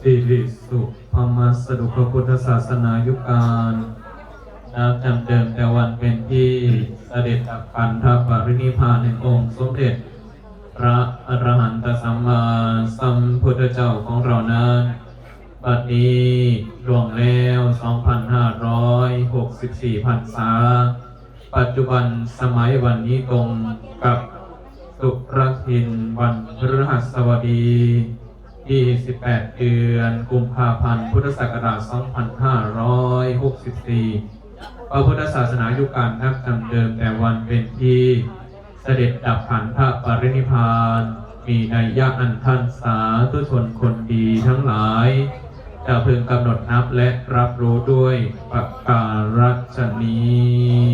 สิริสุพมัสดุพระพุทธศาสนายุคการนับจำเดิมแต่วันเป็นที่เสด็จดับขันธปรินิพานในองค์สมเด็จ พระอรหันตสัมมาสัมพุทธเจ้าของเรานั้นบัดนี้ล่วงแล้ว 2,564พรรษา ปัจจุบันสมัยวันนี้ตรงกับ สุรทินวันพฤหัสบดีที่18 เดือนกุมภาพันธ์พุทธศักราช 2564 พระพุทธศาสนายุคการนับจำเดิมแต่วันเป็นที่เสด็จดับขันธปรินิพาน มีนัยยะอันท่านสาธุชนคนดีทั้งหลายจะพึงกำหนดนับและรับรู้ด้วยประการฉนี้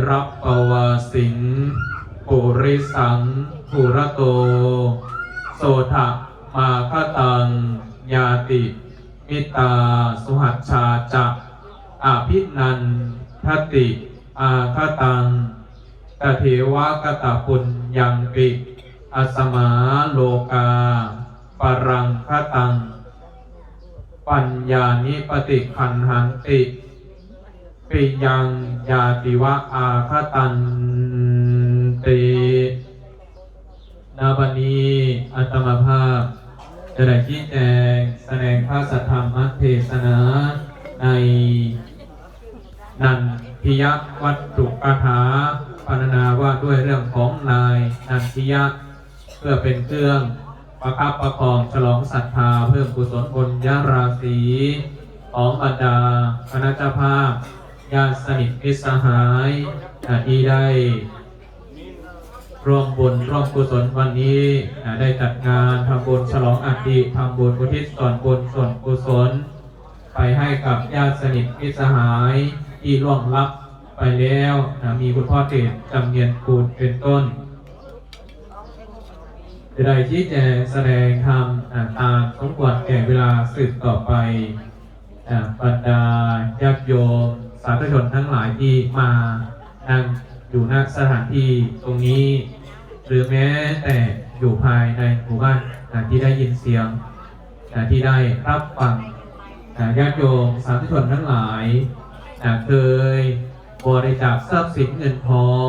รับปวาสิงปุริสังปุระโต โสทะมาคตัง ยาติ มิตาสุหัชชาจะอาภินันทติ อาคตังตเทวกตปุญญังปิอสมาโลกา ปรังคตัง ปัญญานิปติคันหันติ ปิยังยาติวะอาคตันตินาบันีอัตมาภาพจะได้ชี้แจงแสดงพระสัทธรรมเทศนาในนันทิยวัตถุกถาพรรณนาว่าด้วยเรื่องของนายนันทิยะเพื่อเป็นเครื่องประคับประคองฉลองศรัทธาเพิ่มกุศลบุญญาราศีของบรรดาคณะเจ้าภาพ ญาติสนิทมิตรสหายอ่าที่ได้ร่วมบุญร่วมกุศลวันนี้ได้จัดงานทำบุญฉลองอัฐิทำบุญอุทิศส่วนบุญส่วนกุศล ไปให้กับญาติสนิทมิตรสหายที่ล่วงลับไปแล้วมีคุณพ่อเดชจำเนียนคูณเป็นต้นจะได้ชี้แจงแสดงธรรมตามสมควรแก่เวลาสืบต่อไปบรรดาญาติโยม สาธุชนทั้งหลายที่มานั่งอยู่ณสถานที่ตรงนี้ หรือแม้แต่อยู่ภายในหมู่บ้านที่ได้ยินเสียงที่ได้รับฟังอ่าญาติโยมสาธุชนทั้งหลายเคยบริจาคทรัพย์สินเงินทอง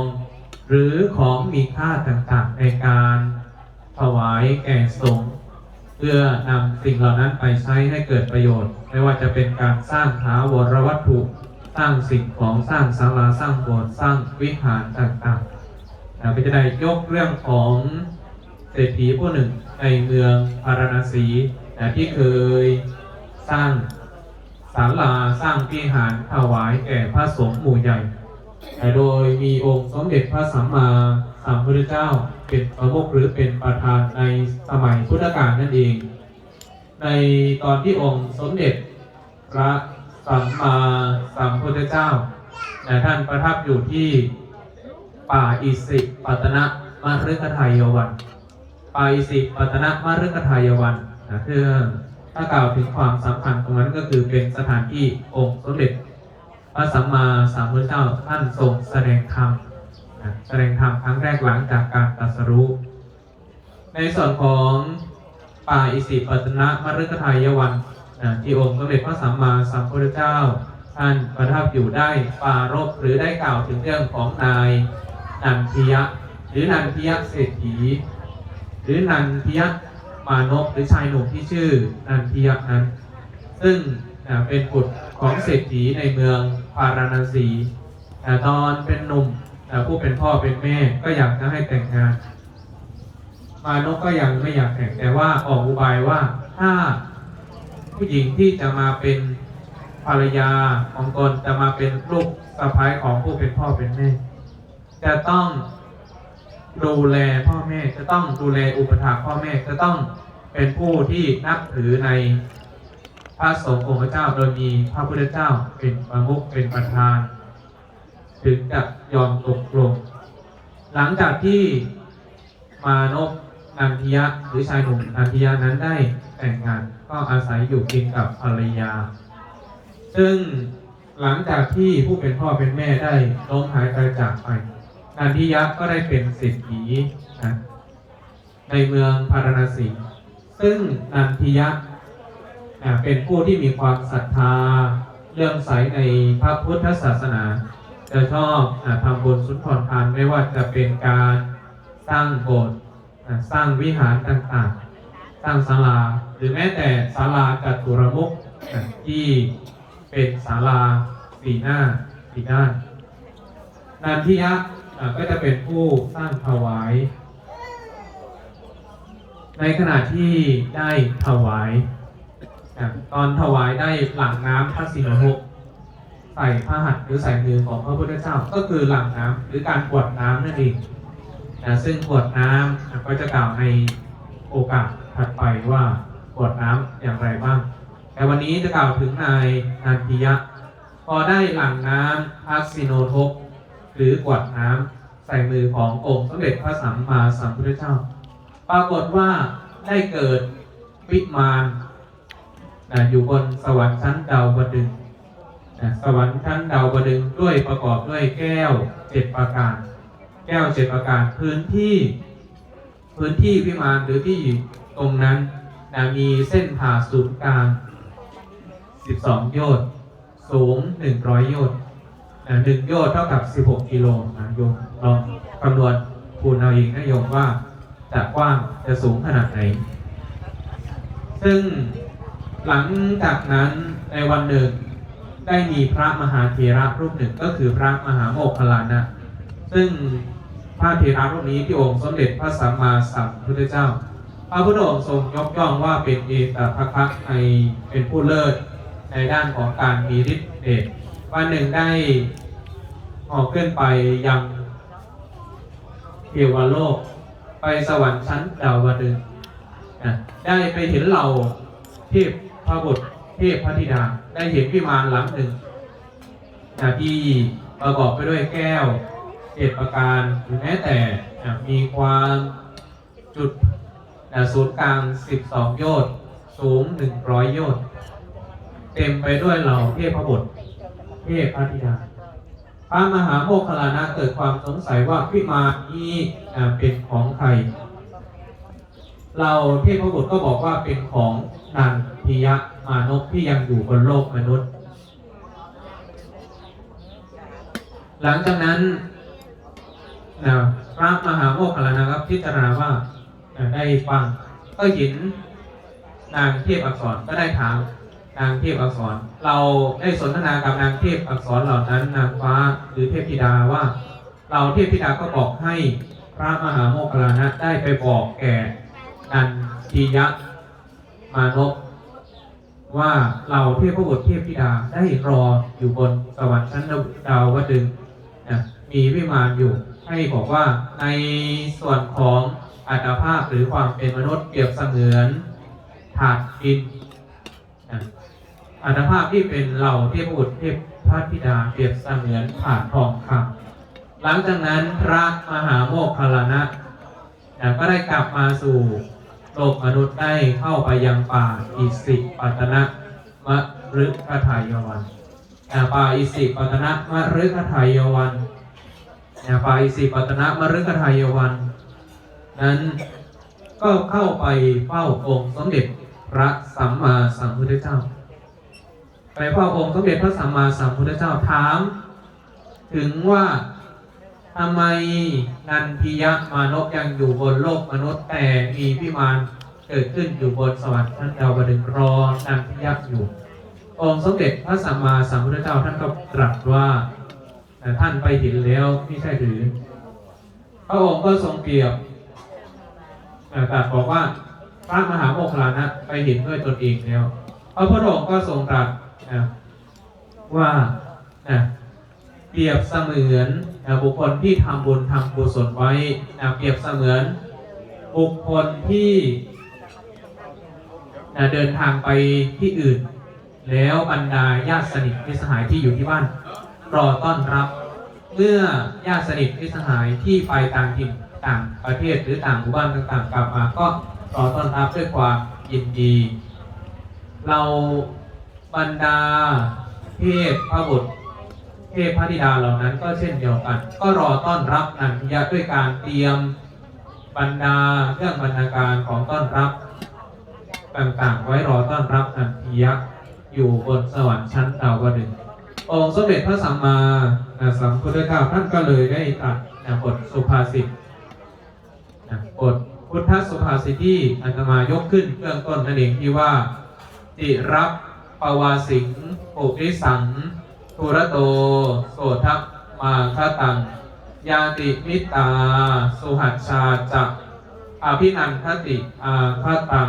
หรือของมีค่าต่างๆในการถวายแก่สงฆ์เพื่อนำสิ่งเหล่านั้นไปใช้ให้เกิดประโยชน์ ไม่ว่าจะเป็นการสร้างถาวรวัตถุ สร้างสิ่งของสร้างศาลาสร้างโบสถ์สร้างวิหารต่างๆนะก็จะได้ยกเรื่องของเศรษฐีผู้หนึ่งในเมืองพาราณสีนะที่เคยสร้างศาลาสร้างวิหารถวายแก่พระสงฆ์หมู่ใหญ่แต่โดยมีองค์สมเด็จพระสัมมาสัมพุทธเจ้าเป็นประมุขหรือเป็นประธานในสมัยพุทธกาลนั่นเอง ในตอนที่องค์สมเด็จพระ สัมมาสัมพุทธเจ้าแต่ท่านประทับอยู่ที่ป่าอิสิปัตนะมฤคทายวันป่าอิสิปัตนะมฤคทายวันนะเพื่อถ้ากล่าวถึงความสำคัญตรงนั้นก็คือเป็นสถานที่องค์สมเด็จพระสัมมาสัมพุทธเจ้าท่านทรงแสดงธรรมแสดงธรรมครั้งแรกหลังจากการตรัสรู้ ในส่วนของป่าอิสิปตนะมฤคทายวัน นะที่องค์สมเด็จพระสัมมาสัมพุทธเจ้า ท่านประทับอยู่ได้ปารบหรือได้กล่าวถึงเรื่องของนายนันทิยะ หรือนันทิยะเศรษฐี หรือนันทิยะมานพหรือชายหนุ่มที่ชื่อนันทิยะนั้น ซึ่งเป็นบุตรของเศรษฐีในเมืองพาราณสีแต่ตอนเป็นหนุ่มผู้เป็นพ่อเป็นแม่ก็อยากจะให้แต่งงาน มานพก็ยังไม่อยากแต่งแต่ว่าออกอุบายว่าถ้า ผู้หญิงที่จะมาเป็นภรรยาของตนจะมาเป็นลูกสะพ้ายของผู้เป็นพ่อเป็นแม่จะต้องดูแลพ่อแม่จะต้องดูแลอุปถัมภ์พ่อแม่จะต้องเป็นผู้ที่นับถือในพระสงฆ์องค์เจ้าโดยมีพระพุทธเจ้าเป็นประมุขเป็นประธาน ถึงจะยอมตกลง หลังจากที่มานพนันทิยะหรือชายหนุ่มนันทิยะนั้นได้แต่งงาน ก็อาศัยอยู่กินกับภรรยา ซึ่งหลังจากที่ผู้เป็นพ่อเป็นแม่ได้ล้มหายใจจากไปนันทิยะก็ได้เป็นเศรษฐีนะในเมืองพาราณสีซึ่งนันทิยะเป็นผู้ที่มีความศรัทธาเลื่อมใสในพระพุทธศาสนา จะชอบอาทำบุญสุนทรทานไม่ว่าจะเป็นการสร้างโบสถ์สร้างวิหารต่างๆ สร้างศาลา หรือแม้แต่ศาลาจัตุรมุขที่เป็นศาลาสีหน้าสีด้านนันทิยะก็จะเป็นผู้สร้างถวาย ในขณะที่ได้ถวาย ตอนถวายได้หลั่งน้ำพระสินหกใส่พระหัตถ์หรือใส่มือของพระพุทธเจ้าก็คือหลั่งน้ำหรือการกวดน้ำนั่นเองนะซึ่งกวดน้ำก็จะกล่าวในโอกาส ถัดไปว่ากวดน้ำอย่างไรบ้าง แต่วันนี้จะกล่าวถึงนายนันทิยะ พอได้หลั่งน้ำพักสิโนทก หรือกวดน้ำใส่มือขององค์สมเด็จพระสัมมาสัมพุทธเจ้า ปรากฏว่าได้เกิดวิมานนะอยู่บนสวรรค์ชั้นดาวบดึงส์นะสวรรค์ชั้นดาวบดึงด้วยประกอบด้วยแก้วเจ็ดประการ แก้วเจ็ดประการพื้นที่พื้นที่วิมานหรือที่ ตรงนั้นนะมีเส้นผ่าศูนย์กลาง 12 โยชน์สูง 100 โยชน์นะหนึ่งโยชน์เท่ากับ 16 กิโลนะโยมลองคำนวณคูณเอาเองนะโยมว่าจะกว้างจะสูงขนาดไหน ซึ่งหลังจากนั้นในวันหนึ่งได้มีพระมหาเถระรูปหนึ่งก็คือพระมหาโมคคลลานะ ซึ่งพระเถระรูปนี้ที่องค์สมเด็จพระสัมมาสัมพุทธเจ้า พระพุทธองค์ทรงยกย่องว่าเป็นเอตภคะในเป็นผู้เลิศในด้านของการมีฤทธิ์เดชวันหนึ่งได้ออกขึ้นไปยังเทวโลก ไปสวรรค์ชั้นดาวดึงนะได้ไปเห็นเราเทพพระบุตรเทพพระธิดา ได้เห็นวิมานหลังหนึ่งนะที่ประกอบไปด้วยแก้วเจ็ดประการหรือแม้แต่นะมีความจุด นะศูนย์กลาง 12 โยชน์สูง 100 โยชน์เต็มไปด้วยเหล่าเทพบุตรเทพพระธิดาพระมหาโมคคลานะเกิดความสงสัยว่าวิมานนี้เป็นของใคร เราเทพบุตรก็บอกว่าเป็นของนันทิยะมานพที่ยังอยู่บนโลกมนุษย์ หลังจากนั้นนะพระมหาโมคคลานะครับพิจารณาว่า ได้ฟังก็เห็นนางเทพอักษรก็ได้ถามนางเทพอักษร เราได้สนทนากับนางเทพอักษรเหล่านั้นนางฟ้าหรือเทพธิดาว่า เราเทพธิดาก็บอกให้พระมหาโมคคลานะได้ไปบอกแก่นันทียะมานพว่าเราเทพบุตรเทพธิดาได้รออยู่บนสวรรค์ชั้นดาวดึงนะมีวิมานอยู่ให้บอกว่าในส่วนของ อัตภาพหรือความเป็นมนุษย์เปรียบเสมือนถาดดินอัตภาพที่เป็นเหล่าเทพบุตรเทพพระธิดาเปรียบเสมือนผ่านทองคำหลังจากนั้นพระมหาโมคคลานะก็ได้กลับมาสู่โลกมนุษย์ได้เข้าไปยังป่าอิสิปัตนะมะฤคทายวันป่าอิสิปัตนะมะฤคทายวันป่าอิสิปัตนะมะฤคทายวัน นั้นก็เข้าไปเฝ้าองค์สมเด็จพระสัมมาสัมพุทธเจ้า ไปเฝ้าองค์สมเด็จพระสัมมาสัมพุทธเจ้าถาม ถึงว่าทำไมนันทิยะมานพยังอยู่บนโลกมนุษย์แต่มีพิมานเกิดขึ้นอยู่บนสวรรค์ชั้นดาวดึงรอนันทิยะอยู่ องค์สมเด็จพระสัมมาสัมพุทธเจ้าท่านก็ตรัสว่าแต่ท่านไปเห็นแล้วไม่ใช่หรือพระองค์ก็ทรงเปรียบ อ่าตรัสบอกว่าพระมหาโมคคลานะไปเห็นด้วยตนเองแล้วพระพุทธองค์ก็ทรงตรัสนะว่านะเปรียบเสมือนนะบุคคลที่ทำบุญทำกุศลไว้นะเปรียบเสมือนบุคคลที่นะเดินทางไปที่อื่น แล้วบรรดาญาติสนิทมิสหายที่อยู่ที่บ้านรอต้อนรับ เมื่อญาติสนิทมิสหายที่ไปต่างถิ่น ต่างประเทศหรือต่างหมู่บ้านต่างๆกลับมาก็รอต้อนรับด้วยความยินดี เราบรรดาเทพพระบุตรเทพพระธิดาเหล่านั้นก็เช่นเดียวกัน ก็รอต้อนรับนันทิยะด้วยการเตรียมบรรดาเครื่องบรรณาการของต้อนรับ ต่างๆ ไว้รอต้อนรับนันทิยะอยู่บนสวรรค์ชั้นดาวดึงองค์สมเด็จพระสัมมาสัมพุทธเจ้าท่านก็เลยได้ตรัสนบทสุภาษิต นะบทพุทธสุภาษิตที่อาตมายกขึ้นเบื้องต้นนั่นเองที่ว่า ติรับปวาสิงปุริสังทุระโต โสทัพมาคตัง ยาติมิตา สุหัชชาจักอภินันทติอาคตัง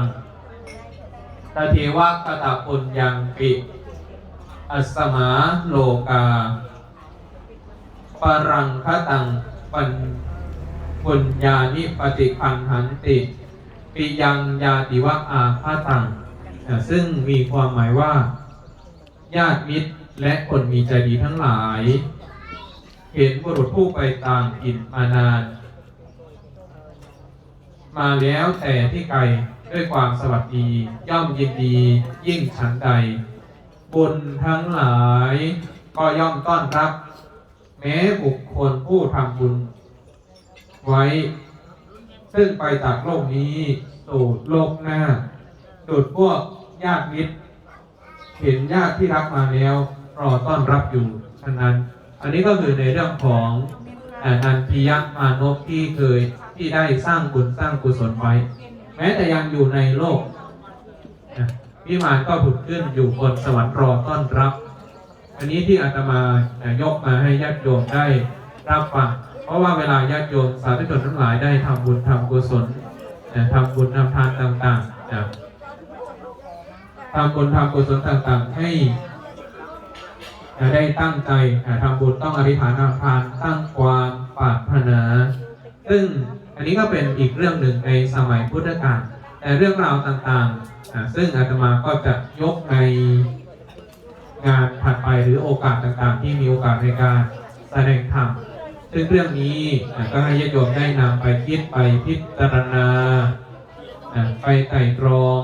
ตเทวะคตปุญญังปิอัสสมาโลกา ปรังคตังปัญ ปุญญานิปฏิคันหันติปิยังยาติวะอาคาตังซึ่งมีความหมายว่า ญาติมิตรและคนมีใจดีทั้งหลาย เห็นบุรุษผู้ไปต่างถิ่นมานาน มาแล้วแต่ที่ไกลด้วยความสวัสดี ย่อมยินดี ยิ่งฉันใด บุญทั้งหลาย ก็ย่อมต้อนรับ แม้บุคคลผู้ทำบุญ ไว้ ซึ่งไปจากโลกนี้สู่โลกหน้าจุดพวกญาติมิตร เห็นญาติที่รับมาแล้วรอต้อนรับอยู่ฉะนั้น อันนี้ก็คือในเรื่องของอ่านันทิยะมานพที่เคยที่ได้สร้างบุญสร้างกุศลไว้ แม้แต่ยังอยู่ในโลกนะวิมานก็ผุดขึ้นอยู่บนสวรรค์รอต้อนรับ อันนี้ที่อาตมายกมาให้ญาติโยมได้รับฟัง ราะว่าเวลาญาติโยมสาธุชนทั้งหลายได้ทำบุญทำกุศลนะทำบุญทำทานต่างๆนะทำบุญทำกุศลต่างๆ ให้ได้ตั้งใจทำบุญต้องอธิษฐานทานตั้งความปรารถนา ซึ่งอันนี้ก็เป็นอีกเรื่องหนึ่งในสมัยพุทธกาลแต่เรื่องราวต่างๆ ซึ่งอาตมาก็จะยกในงานถัดไปหรือโอกาสต่างๆ ที่มีโอกาสในการแสดงธรรม ซึ่งเรื่องนี้ก็ให้ญาติโยมได้นำไปคิดไปพิจารณา ไปไต่ตรอง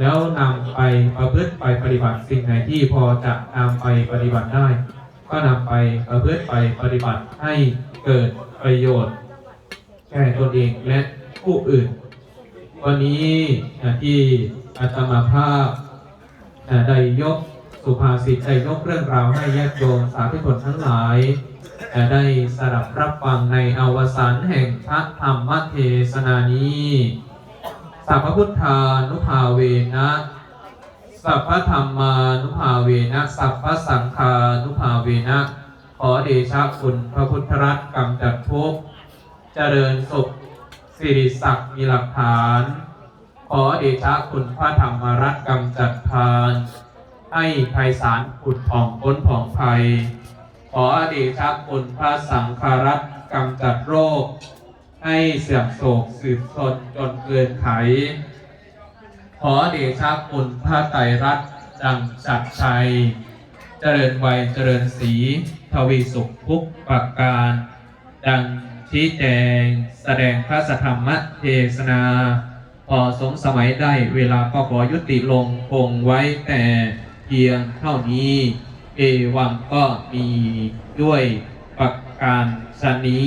แล้วนำไปประพฤติไปปฏิบัติสิ่งไหนที่พอจะนำไปปฏิบัติได้ ก็นำไปประพฤติไปปฏิบัติให้เกิดประโยชน์แก่ตนเองและผู้อื่น วันนี้ที่อาตมาภาพได้ยกสุภาษิตได้ยกเรื่องราวให้ญาติโยมสาธุชนทั้งหลาย อะได้สดับรับฟังในอวสานแห่งพระธรรมเทศนานี้สัพพพุทธานุภาเวนะสัพพธรรมานุภาเวนะสัพพสังฆานุภาเวนะขอเดชะคุณพระพุทธรัตน์กำจัดทุกข์เจริญสุขสิริศักดิ์มีหลักฐาน ขอเดชะคุณพระธรรมรัตน์กำจัดพาน ให้ไพศาลผุดผ่องพ้นผ่องภัย ขอเดชะคุณพระสังฆรัตกำจัดโรค ให้เสื่อมโศกสืบทนจนเกินไข ขอเดชะคุณพระไตรรัตน์ดังจัดชัย เจริญวัยเจริญศรีทวีสุขทุกประการ ดังชี้แจง แสดงพระสธรรมเทศนา พอสมสมัยได้เวลาก็ขอยุติลงคงไว้แต่เพียงเท่านี้ เอวังก็มีด้วยประการสนี